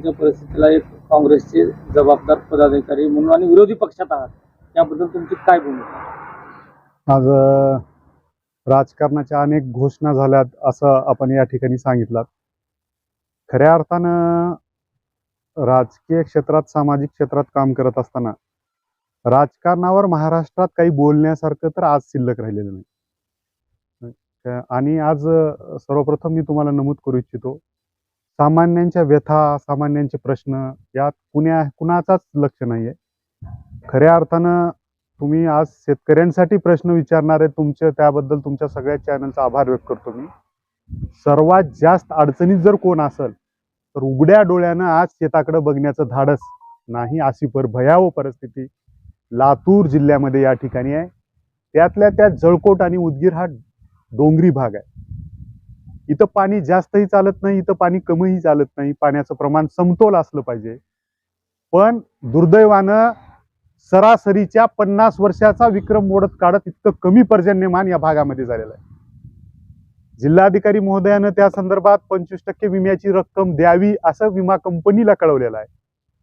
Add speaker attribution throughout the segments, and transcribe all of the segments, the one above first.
Speaker 1: सध्याच्या परिस्थितीला एक काँग्रेसचे जबाबदार पदाधिकारी म्हणून आणि विरोधी पक्षात आहात. त्याबद्दल तुमची काय भूमिका?
Speaker 2: आज राजकारणाच्या अनेक घोषणा झाल्यात असं आपण या ठिकाणी सांगितलं. खऱ्या अर्थानं राजकीय क्षेत्रात सामाजिक क्षेत्रात काम करत असताना राजकारणावर महाराष्ट्रात काही बोलण्यासारखं तर आज शिल्लक राहिलेलं नाही. आणि आज सर्वप्रथम मी तुम्हाला नमूद करू इच्छितो सामान्यांच्या व्यथा सामान्यांचे प्रश्न यात कुण्या कुणाचाच लक्ष नाहीये. खऱ्या अर्थानं तुम्ही आज शेतकऱ्यांसाठी प्रश्न विचारणारे तुमचे त्याबद्दल तुमच्या सगळ्या चॅनलचा आभार व्यक्त करतो मी. सर्वात जास्त अडचणीत जर कोण असेल तर उघड्या डोळ्यानं आज शेताकडे बघण्याचं धाडस नाही अशी पर भयावह परिस्थिती लातूर जिल्ह्यामध्ये या ठिकाणी आहे. त्यातल्या त्यात जळकोट आणि उदगीर हा डोंगरी भाग आहे. इथं पाणी जास्तही चालत नाही इथं पाणी कमीही चालत नाही पाण्याचं प्रमाण समतोल असलं पाहिजे. पण दुर्दैवानं सरासरीच्या पन्नास वर्षाचा विक्रम मोडत काढत इतकं कमी पर्जन्यमान या भागामध्ये झालेलं आहे. जिल्हाधिकारी महोदयानं त्या संदर्भात पंचवीस टक्के विम्याची रक्कम द्यावी असं विमा कंपनीला कळवलेलं आहे.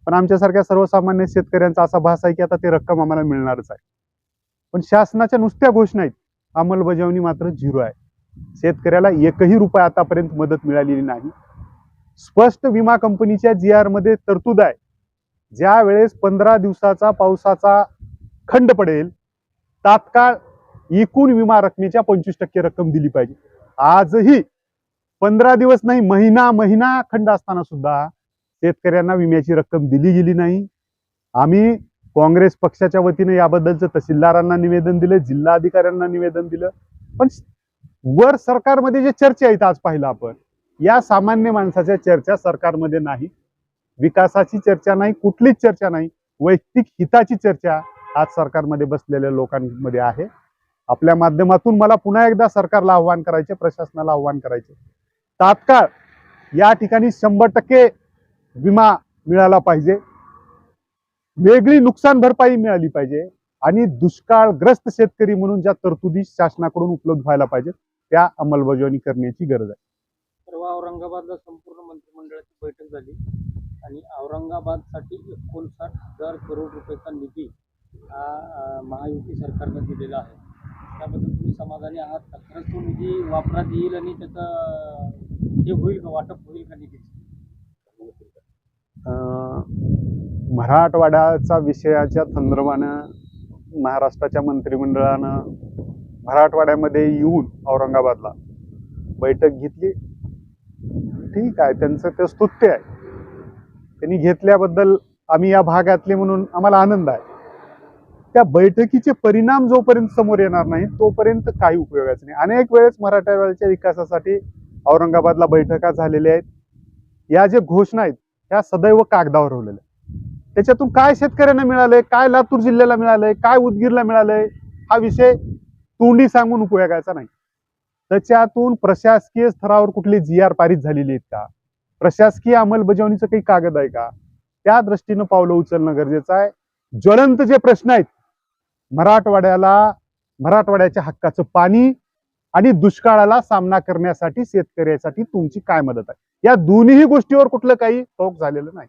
Speaker 2: पण आमच्यासारख्या सर्वसामान्य शेतकऱ्यांचा असा भास आहे की आता ते रक्कम आम्हाला मिळणारच आहे. पण शासनाच्या नुसत्या घोषणा आहेत अंमलबजावणी मात्र झिरो आहे. शेतकऱ्याला एकही रुपये आतापर्यंत मदत मिळालेली नाही. स्पष्ट विमा कंपनीच्या जी आरमध्ये तरतूद आहे. ज्या वेळेस पंधरा दिवसाचा पावसाचा खंड पडेल तात्काळ एकूण विमा रकमेच्या पंचवीस टक्के रक्कम दिली पाहिजे. आजही पंधरा दिवस नाही महिना महिना खंड असताना सुद्धा शेतकऱ्यांना विम्याची रक्कम दिली गेली नाही. आम्ही काँग्रेस पक्षाच्या वतीने याबद्दलचं तहसीलदारांना निवेदन दिलं जिल्हाधिकाऱ्यांना निवेदन दिलं पण वर सरकारमध्ये जे चर्चा आहेत आज पाहिलं आपण या सामान्य माणसाच्या चर्चा सरकारमध्ये नाही. विकासाची चर्चा नाही कुठलीच चर्चा नाही वैयक्तिक हिताची चर्चा आज सरकारमध्ये बसलेल्या लोकांमध्ये आहे. आपल्या माध्यमातून मला पुन्हा एकदा सरकारला आव्हान करायचे प्रशासनाला आव्हान करायचे. तात्काळ या ठिकाणी शंभर टक्के विमा मिळाला पाहिजे. वेगळी नुकसान भरपाई मिळाली पाहिजे. आणि दुष्काळग्रस्त शेतकरी म्हणून ज्या तरतुदी शासनाकडून उपलब्ध व्हायला पाहिजे त्या अंमलबजावणी करण्याची गरज आहे.
Speaker 1: परवा औरंगाबादला संपूर्ण मंत्रिमंडळाची बैठक झाली आणि औरंगाबादसाठी एकोणसाठ हजार करोड रुपयाचा निधी हा महायुती सरकारनं दिलेला आहे. त्याबद्दल तुम्ही समाधानी आहात का? खरंच तो निधी वापरात येईल आणि त्याचं हे होईल का? वाटप होईल का निधीचं?
Speaker 2: मराठवाड्याचा विषयाच्या संदर्भानं महाराष्ट्राच्या मंत्रिमंडळानं मराठवाड्यामध्ये येऊन औरंगाबादला बैठक घेतली. ठीक आहे त्यांचं ते स्तुत्य आहे. त्यांनी घेतल्याबद्दल आम्ही या भागातले म्हणून आम्हाला आनंद आहे. त्या बैठकीचे परिणाम जोपर्यंत समोर येणार नाही तोपर्यंत काही उपयोगाचं नाही. अनेक वेळेस मराठवाड्याच्या विकासासाठी औरंगाबादला बैठका झालेल्या आहेत. या ज्या घोषणा आहेत ह्या सदैव कागदावर ठेवलेल्या आहेत. त्याच्यातून काय शेतकऱ्यांना मिळालंय काय लातूर जिल्ह्याला मिळालंय काय उदगीरला मिळालंय हा विषय तोंडी सांगून उपयोगाचा नाही. त्याच्यातून प्रशासकीय स्तरावर कुठली जी आर पारित झालेली आहेत का? प्रशासकीय अंमलबजावणीचं काही कागद आहे का? त्या दृष्टीनं पावलं उचलणं गरजेचं आहे. ज्वलंत जे प्रश्न आहेत मराठवाड्याला मराठवाड्याच्या हक्काचं पाणी आणि दुष्काळाला सामना करण्यासाठी शेतकऱ्यासाठी तुमची काय मदत आहे? या दोन्ही गोष्टीवर कुठलं काही टोक झालेलं नाही.